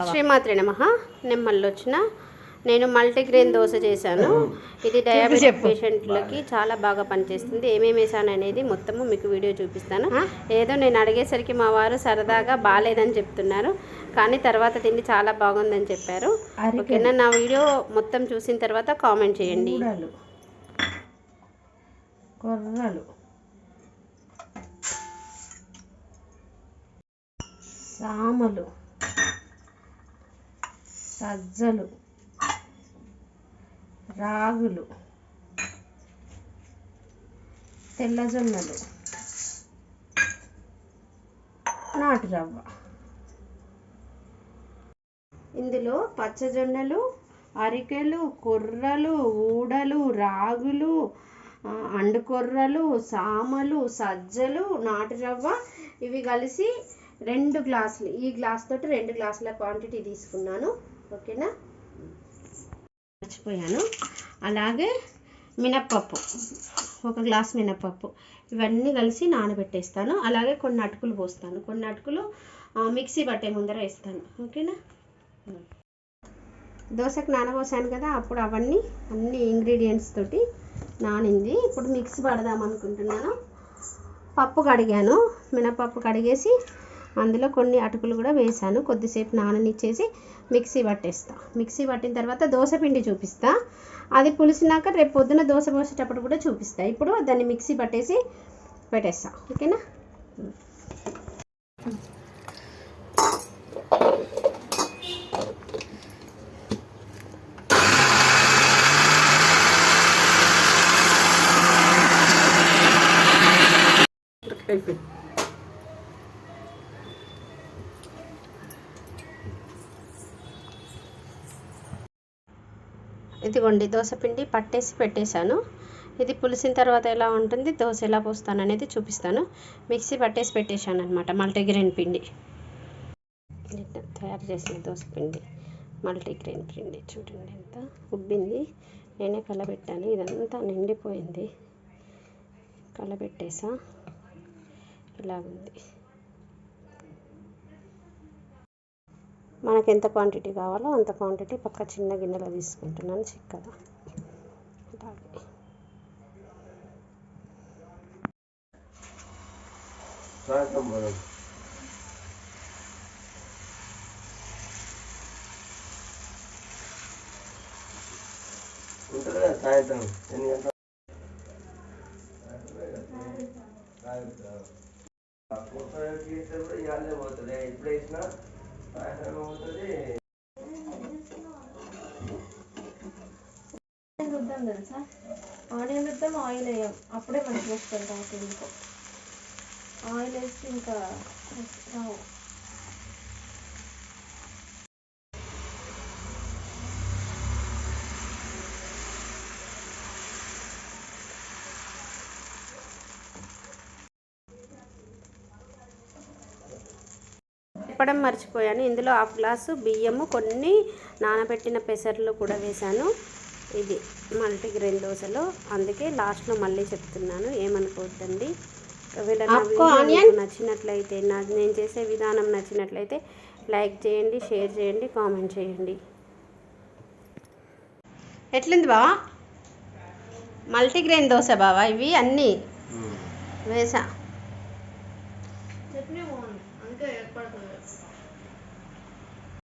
శ్రీమాత్రి నమ. మళ్ళీ వచ్చిన నేను మల్టీగ్రెయిన్ దోశ చేశాను. ఇది డయాబెటిక్ పేషెంట్లకి చాలా బాగా పనిచేస్తుంది. ఏమేమి వేసాను అనేది మొత్తము మీకు వీడియో చూపిస్తాను. ఏదో నేను అడిగేసరికి మా వారు సరదాగా బాగాలేదని చెప్తున్నారు. కానీ తర్వాత తిండి చాలా బాగుందని చెప్పారు. ఓకేనా నా వీడియో మొత్తం చూసిన తర్వాత కామెంట్ చేయండి. కొర్రలు సామలు. సజ్జలు రాగులు తెల్లజొన్నలు నాటు రవ్వ. ఇందులో పచ్చజొన్నలు అరికెలు కొర్రలు ఊడలు రాగులు అండుకొర్రలు సామలు సజ్జలు నాటు రవ్వ. ఇవి కలిసి రెండు గ్లాసులు ఈ గ్లాస్ తోటి రెండు గ్లాసుల క్వాంటిటీ తీసుకున్నాను. ఓకేనా? మర్చిపోయాను. అలాగే మినప్పప్పు ఒక గ్లాస్ మినప్పప్పు ఇవన్నీ కలిసి నానబెట్టేస్తాను. అలాగే కొన్ని అటుకులు పోస్తాను. కొన్ని అటుకులు మిక్సీ పట్టే ముందర వేస్తాను. ఓకేనా? దోశకు నానబోసాను కదా అప్పుడు అవన్నీ అన్ని ఇంగ్రీడియంట్స్ తోటి నానింది. ఇప్పుడు మిక్సీ పడదాం అనుకుంటున్నాను. పప్పు కడిగాను. మినపప్పు కడిగేసి అందులో కొన్ని అటుకులు కూడా వేసాను కొద్దిసేపు నాననిచ్చేసి మిక్సీ పట్టేస్తా. మిక్సీ పట్టిన తర్వాత దోశ పిండి చూపిస్తా. అది పులిసినాక రేపు పొద్దున దోశ పోసేటప్పుడు కూడా చూపిస్తా. ఇప్పుడు దాన్ని మిక్సీ పట్టేసి పెట్టేస్తా. ఓకేనా? ఇదిగోండి దోశ పిండి పట్టేసి పెట్టేశాను. ఇది పులిసిన తర్వాత ఎలా ఉంటుంది దోశ ఎలా పోస్తాను అనేది చూపిస్తాను. మిక్సీ పట్టేసి పెట్టేశాను అనమాట మల్టీగ్రెయిన్ పిండి. తయారు చేసిన దోశ పిండి మల్టీగ్రెయిన్ పిండి చూడండి ఎంత ఉబ్బింది. నేనే కలబెట్టాను ఇదంతా నిండిపోయింది. కలబెట్టేసా? ఉంది మనకు ఎంత క్వాంటిటీ కావాలో అంత క్వాంటిటీ పక్క చిన్న గిన్నెలో తీసుకుంటున్నాను చిక్కగా. అలాగే సాయంత్రం? ఎన్ని గంటల ఇవాళే పోతుంది. ఇప్పుడు వేసినా? ఆనియన్ రుద్దాం తెలుసా ఆనియన్ రుద్దాం ఆయిల్ వేయం. అప్పుడే మనకి వస్తుంది రాకు ఇంకో ఆయిల్ వేస్తే ఇంకా రావు చెప్పడం మర్చిపోయాను. ఇందులో హాఫ్ గ్లాసు బియ్యము కొన్ని నానబెట్టిన పెసర్లు కూడా వేశాను. ఇది మల్టీగ్రెయిన్ దోశలో. అందుకే లాస్ట్లో మళ్ళీ చెప్తున్నాను ఏమనుకోవద్దండి. ఒకవేళ నచ్చినట్లయితే నా నేను చేసే విధానం నచ్చినట్లయితే లైక్ చేయండి షేర్ చేయండి కామెంట్ చేయండి. ఎట్లుంది బావా? మల్టీగ్రెయిన్ దోశ బావా ఇవి అన్నీ? వేసా.